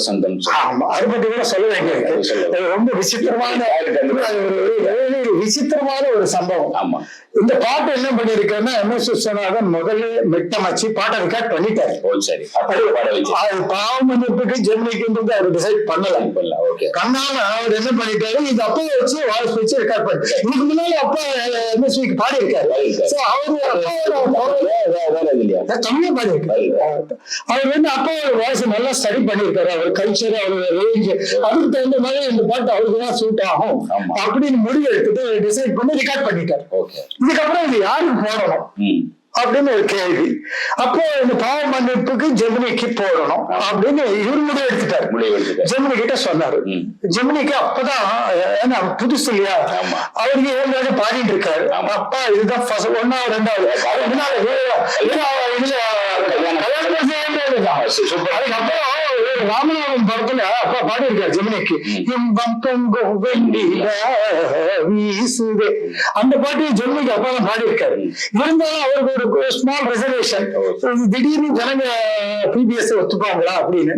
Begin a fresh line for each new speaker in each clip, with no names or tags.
வசந்தம்
அதை பத்தி கூட சொல்ல ரொம்ப விசித்திரமான ஒரு விசித்திரமான ஒரு சம்பவம்
ஆமா
இந்த பாட்டு என்ன பண்ணிருக்கேன்னா எம் எஸ் விஸ்வநாதன் முதல்ல மெட்டமச்சு பாட்டை ரெக்கார்ட் பண்ணிட்டாரு
சரி பாட வச்சு
அது பாவம் மன்னிப்புக்கு ஜெமினிக்குன்றது அவர் டிசைட் பண்ணல
ஓகே
கண்ணால அவர் என்ன பண்ணிட்டாரு இது அப்பா வச்சு வாய்ஸ் வச்சு ரெக்கார்ட் பண்ணி இதுக்கு முன்னாடி அப்பா எம்எஸ்விக்கு பாடி இருக்காரு
பாடியிருக்காரு.
So, அவரு கம்மியா பாடி இருக்காரு அவர் வந்து அப்பாவோட வாய்ஸ் நல்லா ஸ்டடி பண்ணிருக்காரு அவர் கல்ச்சர் அவரோட ரேஞ்ச் அதுக்கு தகுந்த மாதிரி இந்த பாட்டு அவருக்கு தான் சூட் ஆகும். அப்படின்னு முடிவு எடுத்துட்டு டிசைட் பண்ணி ரெக்கார்ட் பண்ணிட்டாரு. இதுக்கப்புறம் இது யாருக்கு போடணும்? அப்படின்னு ஒரு கேள்வி. அப்போ இந்த பாவ மன்னிப்புக்கு ஜெமினிக்கு போடணும் அப்படின்னு இவர் முடிவு எடுத்துட்டாரு. ஜெமினி கிட்ட சொன்னாரு. ஜெமினிக்கு அப்பதான் ஏன்னா புதுசு இல்லையா. அவருக்கு ஏழு பாடிட்டு இருக்காரு. அப்பா இதுதான் ஒண்ணாவது ரெண்டாவது. அதுக்கு முன்னால இதுல
கல்யாணம்.
அதுக்கப்புறம் ராமநாதன் படத்துல அப்பா பாடி இருக்காரு ஜெமினிக்கு. இன்பம் பொங்கும் வெண்ணில வீசுதே. அந்த பாட்டு ஜெமினிக்கு அப்பா தான் பாடி இருக்காரு இருந்தாலும் அவருக்கு ஒரு ஸ்மால் ரிசர்வேஷன் திடீர்னு ஜனங்க பிபிஎஸ் ஒத்துப்பாங்களா அப்படின்னு.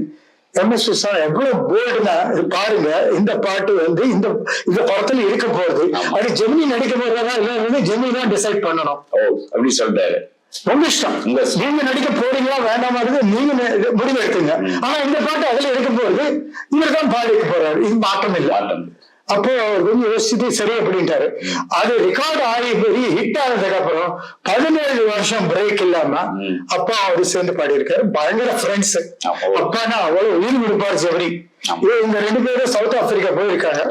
எம்எஸ் விஸ்வா எவ்வளவு போல்டுனா பாருங்க இந்த பாட்டு வந்து இந்த இந்த படத்துல இருக்க போகுது. அது ஜெமினி நடிக்க போறதா இல்ல ஜெமினி தான் டிசைட் பண்ணணும்.
ஓ அப்படி சொல்றாரு
ரொம்ப இஷ்டம். நீங்க நடிக்க போறீங்களா வேண்டாமாறது நீங்க நி- முடிவு எடுத்துங்க. ஆனா இந்த பாட்டு அதுல எடுக்க போறது இவர் தான் பாடி இருக்க போறாரு. இது மாற்றம் இல்லை. அப்போ அவர் கொஞ்சம் யோசிச்சுட்டு சரி அப்படின்ட்டாரு. அது ரெக்கார்ட் ஆகி பெரிய ஹிட் ஆனதுக்கு அப்புறம் பதினேழு வருஷம் பிரேக் இல்லாம. அப்பா அவரு சேர்ந்து பாடியிருக்காரு. பயங்கர ஃப்ரெண்ட்ஸ். அப்பானா அவ்வளவு உயிர் கொடுப்பாரு ஜெவரி. இவங்க ரெண்டு பேரும் சவுத் ஆப்பிரிக்கா போயிருக்காங்க.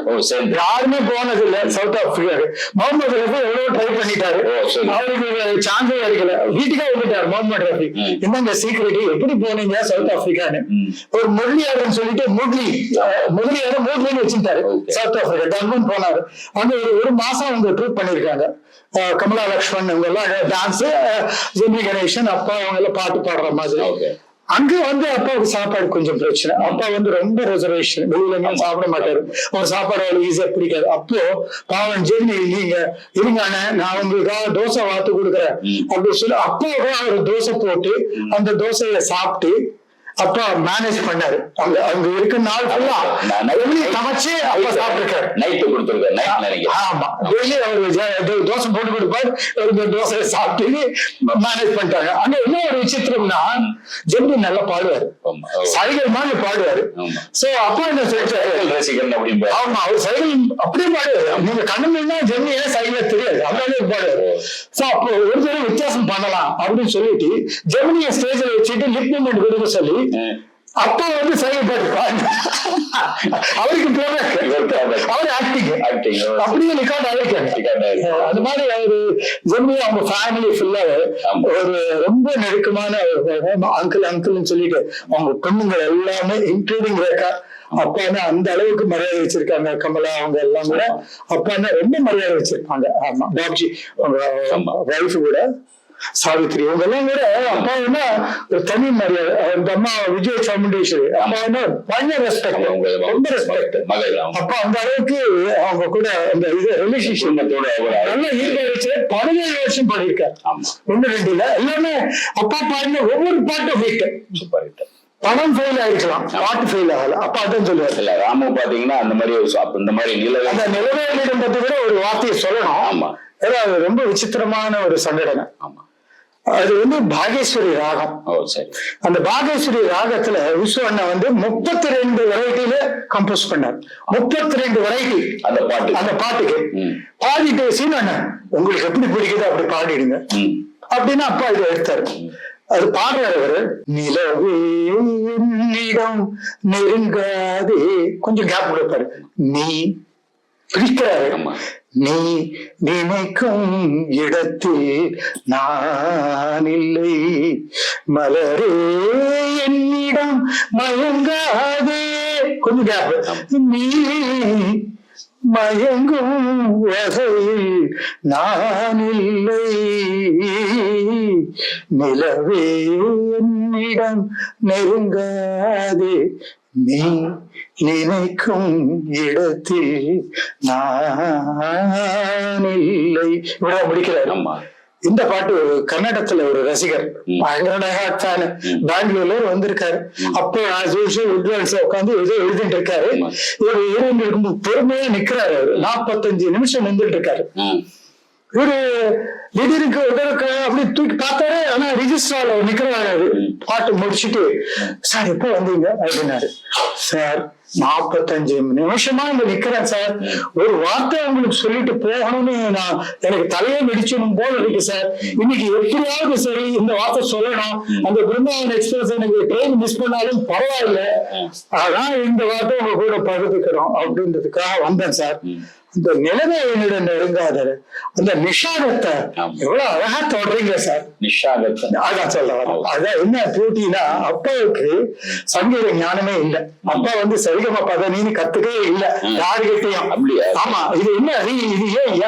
யாருமே போனது இல்ல சவுத் ஆப்பிரிக்காக்கு முகமது ரஃபி எவ்வளவு ட்ரை பண்ணிட்டாரு. அவருக்கு சான்ஸே கிடைக்கல வீட்டுக்கே வந்துட்டாரு முகமது ரஃபி. என்னங்க சீக்கிரட் எப்படி போனீங்க சவுத் ஆப்பிரிக்கான்னு. ஒரு முரளியாருன்னு சொல்லிட்டு முட்லி முதலியாரு மூட்லின்னு வச்சுட்டாரு. சவுத் ஆப்பிரிக்கா டர்பன் போனாரு. அங்க ஒரு ஒரு மாசம் அவங்க ட்ரூப் பண்ணிருக்காங்க கமலா லக்ஷ்மண் இவங்க எல்லாம் டான்ஸ் ஜெமினி கணேசன் அப்பா அவங்க எல்லாம் பாட்டு பாடுற மாதிரி. அங்க வந்து அப்பாவுக்கு சாப்பாடு கொஞ்சம் பிரச்சனை. அப்பா வந்து ரொம்ப ரிசர்வேஷன் வெளியில சாப்பிட மாட்டாரு. ஒரு சாப்பாடு அவ்வளவு ஈஸியா பிடிக்காது. அப்போ பாவம் ஜெர்னி நீங்க இருங்க அண்ணன் நான் உங்களுக்காக தோசை வாத்து கொடுக்குறேன். அப்படின்னு சொல்லி அப்பாவுக்கு அவர் தோசை போட்டு அந்த தோசையை சாப்பிட்டு அப்பா மேனேஜ் பண்ணாரு. அங்க அங்க இருக்க நாள் ஃபுல்லா சமைச்சு அப்பா சாப்பிட்டுருக்காரு.
நைட்டு கொடுத்துருக்காரு நைட்
ஆமா. டெய்லி அவர் தோசை போட்டு கொடுப்பாரு. ஒரு தோசையை சாப்பிட்டு மேனேஜ் பண்ணிட்டாங்க. அங்க என்ன ஒரு விசித்திரம்னா ஜெமினி நல்லா பாடுவாரு. சைகள் மாதிரி பாடுவாரு. சோ அப்பா என்ன சொல்லிட்டாரு
சைக்கிள் ரசிகன் அப்படிம்பாரு
ஆமா அவர் சைகள் அப்படியே பாடுவாரு. நீங்க கண்ணு ஜெமினி ஏன் சைக்கிள தெரியாது. அதனாலே பாடுவாரு. சோ அப்போ ஒரு தடவை வித்தியாசம் பண்ணலாம் அப்படின்னு சொல்லிட்டு ஜெமினிய ஸ்டேஜ்ல வச்சுட்டு லிப் மூமெண்ட் கொடுக்க சொல்லி. அப்பா வந்து அவருக்கு. அவர் ஆக்டிங். அப்படியே ரெக்கார்ட்
ஆயிருக்கு.
அது மாதிரி அவரு ஜெமினி அவங்க ஃபேமிலி ஃபுல்லா. ஒரு ரொம்ப நெருக்கமான அங்கிள் அங்கிள்னு சொல்லிட்டு அவங்க பொண்ணுங்க எல்லாமே இன்க்ளூடிங் ரேகா அப்பான்னா அந்த அளவுக்கு மரியாதை வச்சிருக்காங்க கமலா அவங்க எல்லாம் கூட அப்பான்னா ரொம்ப மரியாதை வச்சிருக்காங்க ஆமா பாப்ஜி. வைஃப் கூட சாவித்ரி இவங்க எல்லாம் கூட அப்பா என்ன ஒரு தனி மரியாதை. அந்த அம்மா விஜய் சாமுண்டேஸ்வரி அப்பா என்ன பயங்கர ரெஸ்பெக்ட் ரொம்ப ரெஸ்பெக்ட் அப்ப அந்த அளவுக்கு அவங்க கூட அந்த இது ரிலேஷன்ஷிப் நல்ல ஈர்க்க வச்சு பதினேழு வருஷம் பாடியிருக்காரு. ஒண்ணு ரெண்டு இல்ல எல்லாமே அப்பா பாடின ஒவ்வொரு பாட்டும் ஹிட்
சூப்பர் ஹிட்
படம் ஃபெயில் ஆயிருக்கலாம். பாட்டு ஃபெயில் ஆகல. அப்ப அதான் சொல்லுவாரு.
இல்ல ராமு பாத்தீங்கன்னா அந்த மாதிரி ஒரு இந்த மாதிரி நிலவே
அந்த நிலவேலிடம் பத்தி கூட ஒரு வார்த்தையை சொல்லணும்.
ஆமா.
ஏன்னா அது ரொம்ப விசித்திரமான ஒரு சங்கடனை
ஆமா.
அது வந்து பாகேஸ்வரி ராகம். அந்த பாகேஸ்வரி ராகத்துல விஸ்வ அண்ணா வந்து முப்பத்தி ரெண்டு வெரைட்டில கம்போஸ் பண்ணார். முப்பத்தி ரெண்டு வெரைட்டி
அந்த பாட்டு.
அந்த பாட்டுக்கு. பாடிட்டு சீன அண்ணன் உங்களுக்கு எப்படி பிடிக்குதோ அப்படி பாடிடுங்க. அப்படின்னு அப்பா இதை எடுத்தாரு. அது பாடுறாரு அவரு. நிலவே என்னிடம் நெருங்காதே. கொஞ்சம் கேப் கொடுப்பாரு. நீ பிரிக்கிறாரு
ஆமா.
நீ நினைக்கும் இடத்தில் நான் இல்லை மலரே என்னிடம் மயங்காதே. கொஞ்சம் நீ மயங்கும் வகையில் நான் இல்லை நிலவே என்னிடம் நெருங்காதே. நீ நினைக்கும் இடத்தில் நான் இல்லை இவ்வளவு முடிக்கிறார்.
ஆமா.
இந்த பாட்டு கர்நாடகத்துல ஒரு ரசிகர் பயங்கர ஃபேன் பெங்களூர்ல வந்திருக்காரு. அப்போ as usual உட்வான்ஸ்ல உட்காந்து ஏதோ எழுதிட்டு இருக்காரு. இவர் எழுதிட்டு இருக்கும்போது பொறுமையா நிக்கிறாரு. அவரு நாற்பத்தஞ்சு நிமிஷம் நின்றுட்டு இருக்காரு. இவரு திடீருக்கு உடலுக்கு அப்படி தூக்கி பார்த்தாரு. ஆனா ரிஜிஸ்டர்ல நிக்கிறாரு பாட்டு முடிச்சிட்டு சார் எப்போ வந்தீங்க? அப்படின்னாரு. சார் நாற்பத்தஞ்சு நிமிஷமா இங்க நிக்கிறேன் சார். ஒரு வார்த்தை உங்களுக்கு சொல்லிட்டு போகணும்னு நான் எனக்கு தலையே வெடிச்சணும் போல இருக்கு சார். இன்னைக்கு எப்படியாவது சரி இந்த வார்த்தை சொல்லணும். அந்த பிருந்தாவன் எக்ஸ்பிரஸ் எனக்கு ட்ரெயின் மிஸ் பண்ணாலும் பரவாயில்ல. அதான் இந்த வார்த்தை உங்க கூட பகிர்ந்துக்கிறோம். அப்படின்றதுக்காக வந்தேன் சார். இந்த நிலைமை என்னிடம் நெருங்காத அந்த நிஷாதத்தை எவ்வளவு அழகா தொடறீங்க சார். அதான் சொல்ல. அதான் என்ன பியூட்டினா அப்பாவுக்கு சங்கீத ஞானமே இல்ல. அப்பா வந்து சரிகம பதனின்னு கத்துக்கவே இல்ல. யாருகிட்டையும்? ஆமா. இது என்ன? இது ஏன்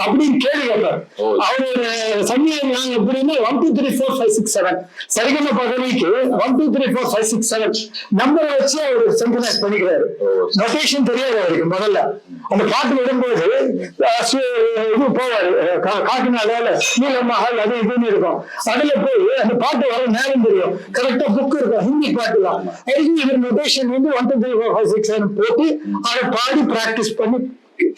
அப்படின்னு கேள்வி கேட்பார். அவரோட சங்கீத ஞானம் எப்படின்னா one two three four five six seven சரிகம பதவிக்கு one two three four five six seven நம்பரை வச்சு அவர் சிந்தனைஸ் பண்ணிக்கிறாரு. நொட்டேஷன் தெரியாது அவருக்கு முதல்ல. அந்த பாட்டு விடும்போது இது போவாரு அஹ், கா- காட்டுனால நீல மஹால் அது இதுன்னு இருக்கும். அதுல போய் அந்த பாட்டு வர நேரம் தெரியும். கரெக்டா புக் இருக்கும். ஹிந்தி பாட்டு தான். அதுக்கு இவர் நொட்டேஷன் வந்து one two three four five six போட்டு அதை பாடி பிராக்டிஸ் பண்ணி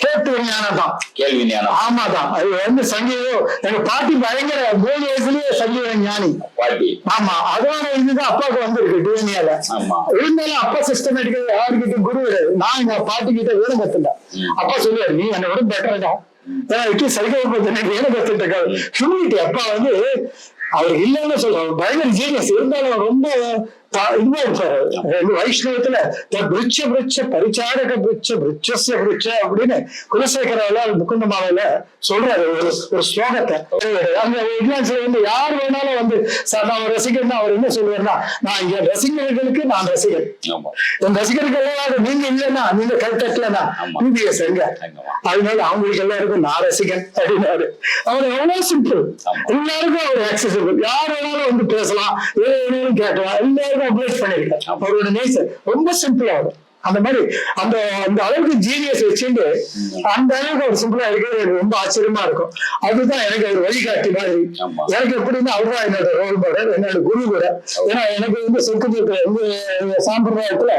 கேட்டு ஞானம் தான்.
கேள்வி ஞானம்
ஆமாதான் அது வந்து சங்கீதம் எங்க பாட்டி பயங்கர மூணு வயசுலயே சங்கீத ஞானி.
பாட்டி.
ஆமா. அதோட இதுதான் அப்பாவுக்கு வந்திருக்கு டிஎன்ஏல.
ஆமா.
இருந்தாலும் அப்பா சிஸ்டமேட்டிக்கா யாருக்கிட்ட குரு நான் எங்க பாட்டி கிட்ட வேலை கத்துட்டேன் அப்பா சொல்லுவாரு நீ என்னை விட பெட்டரா இட்டு சரிகை பத்தி வேலை கத்துட்டு இருக்காரு. அப்பா வந்து அவர் இல்லைன்னு சொல்றாரு. பயங்கர ஜீனியஸ் இருந்தாலும் ரொம்ப வைஷ்ணவத்துல பிரிச்ச பிரிச்ச பரிச்சாரக பிரிச்ச பிரிச்சஸ்ய பிரிச்ச அப்படின்னு குலசேகரால முக்குந்தமாவில சொல்றாரு ஒரு ஒரு ஸ்லோகத்தை அந்த விஜயான்ஸ்ல வந்து யார் வேணாலும் வந்து சார் நான் ஒரு ரசிகர்னா அவர் என்ன சொல்லுவாருன்னா நான் இங்க ரசிகர்களுக்கு நான் ரசிகர்
ஆமா
என் ரசிகர்கள் எல்லாம் நீங்க இல்லைன்னா நீங்க கை தட்டலன்னா
ஆமா.
பிபிஎஸ் எங்க
ஆமா.
அதனால அவங்களுக்கு எல்லாருக்கும் நான் ரசிகன் அப்படின்னாரு அவர் எவ்வளவு சிம்பிள். எல்லாருக்கும் அவர் ஆக்சசிபிள் யார் வேணாலும் வந்து பேசலாம் எது வேணாலும் கேட்கலாம் எல்லாருக்கும் அப்ரோச் பண்ணிருக்காரு
ஆமா.
அவரோட நேச்சர் ரொம்ப சிம்பிளா வரும் அந்த மாதிரி அந்த அந்த அளவுக்கு ஜீனியஸ் வச்சுட்டு அந்த அளவுக்கு அவர் சிம்பிளா இருக்கிறது எனக்கு ரொம்ப ஆச்சரியமா இருக்கும். அதுதான் எனக்கு ஒரு வழிகாட்டி மாதிரி. எனக்கு எப்படின்னா அவர்தான் என்னோட ரோல் மாடல் என்னோட குரு கூட. ஏன்னா எனக்கு வந்து சொத்து எங்க சாம்பிரதாயத்துல.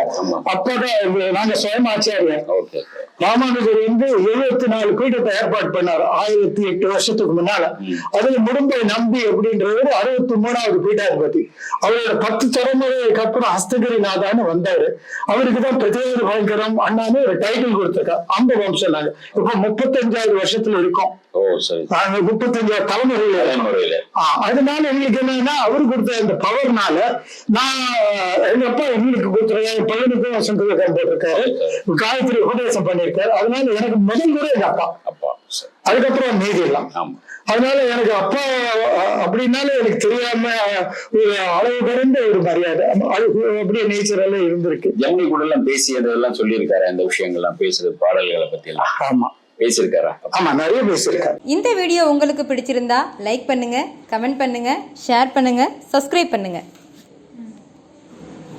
அப்பதான் நாங்க சுயமாச்சாரியர்
ஓகே.
ராமானுஜர் வந்து எழுபத்தி நாலு பீடத்தை ஏற்பாடு பண்ணார். ஆயிரத்தி எட்டு வருஷத்துக்கு முன்னால. அதுல முடும்பை நம்பி அப்படின்றவர் அறுபத்தி மூணாவது பீடாதிபதி. அவரோட பத்து தலைமுறைக்கு அப்புறம் ஹஸ்தகிரிநாதான்னு வந்தாரு. அவருக்கு தான் பிரத்யேக பயங்கரம் அண்ணான்னு ஒரு டைட்டில் கொடுத்திருக்காரு. அந்த வம்சம் நாங்க இப்ப முப்பத்தஞ்சாயிரம் வருஷத்துல இருக்கோம். நாங்க முப்பத்தஞ்சாவது தலைமுறையில அதனால எங்களுக்கு என்னன்னா அவரு கொடுத்த அந்த பவர்னால நான் எங்க அப்பா எங்களுக்கு கொடுத்துருக்க என் பையனுக்கும் சந்தோஷம் போட்டிருக்காரு. காயத்ரி உபதேசம் பண்ணிருக்காரு அதனால எனக்கு முதல் கூட எங்க அப்பா.
அப்பா
அதுக்கப்புறம் மீதி எல்லாம்
ஆமா.
அதனால எனக்கு அப்பா அப்படின்னால எனக்கு தெரியாம ஒரு அளவு கடந்த ஒரு மரியாதை. அப்படியே நேச்சரால இருந்திருக்கு.
ஜெமினி கூட எல்லாம் பேசியதெல்லாம் சொல்லியிருக்காரு அந்த விஷயங்கள்லாம் பேசுறது பாடல்களை பத்தி எல்லாம்
ஆமா.
பேசியிருக்காரா?
ஆமா நிறைய பேசியிருக்காரு.
இந்த வீடியோ உங்களுக்கு பிடிச்சிருந்தா லைக் பண்ணுங்க கமெண்ட் பண்ணுங்க ஷேர் பண்ணுங்க சப்ஸ்கிரைப் பண்ணுங்க.